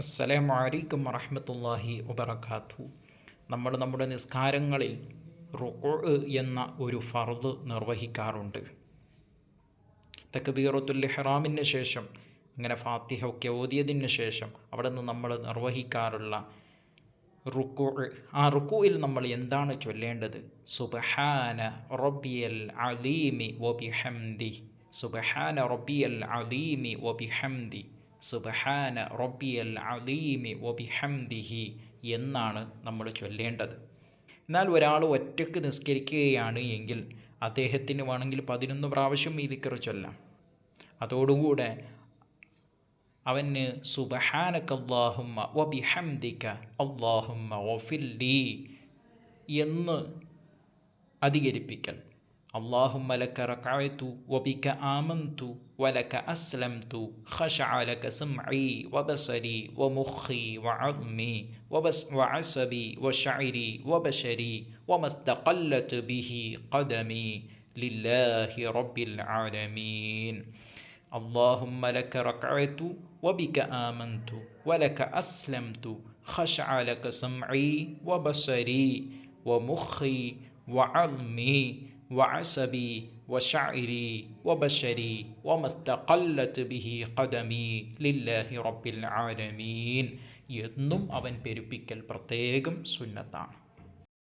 അസ്സലാമു അലൈക്കും വറഹ്മത്തുള്ളാഹി വബർക്കാത്തു നമ്മൾ നമ്മുടെ നിസ്കാരങ്ങളിൽ റുക്കു എന്ന ഒരു ഫർദ് നിർവഹിക്കാറുണ്ട്. തക്ബീറത്തുൽ ഇഹ്റാമിന് ശേഷം അങ്ങനെ ഫാത്തിഹ ഒക്കെ ഓതിയതിന് ശേഷം അവിടെ നിന്ന് നമ്മൾ നിർവഹിക്കാറുള്ള റുക്കു ആ റുക്കുവിൽ നമ്മൾ എന്താണ് ചൊല്ലേണ്ടത്? സുബഹാന റബ്ബിയൽ അലീമി വബിഹംദി സുബഹാന റബ്ബിയൽ അലീമി വബിഹംദി സുബഹാന റബ്ബിയൽ അദീമി വബിഹംദിഹി എന്നാണ് നമ്മൾ ചൊല്ലേണ്ടത്. എന്നാൽ ഒരാൾ ഒറ്റയ്ക്ക് നിസ്കരിക്കുകയാണ് എങ്കിൽ അദ്ദേഹത്തിന് വേണമെങ്കിൽ പതിനൊന്ന് പ്രാവശ്യം ഈ ദിക്കർ ചൊല്ലാം. അതോടുകൂടെ അവന് സുബഹാനക്ക് അള്ളാഹുമ്മ വബിഹംദിക അള്ളാഹുമ്മ ഒഫില്ലി എന്ന് അധികരിപ്പിക്കൽ. اللهم لك ركعت وبك آمنت ولك أسلمت خشع لك سمعي وبصري ومخي وعظمي وعصبي وشعري وبشري وما استقلت به قدمي لله رب العالمين. اللهم لك ركعت وبك آمنت ولك أسلمت خشع لك سمعي وبصري ومخي وعظمي وعصبي وشعري وبشري وما استقلت به قدمي لله رب العالمين എന്നും അവൻ പെരുപ്പിക്കൽ പ്രത്യേകം സുന്നത്താണ്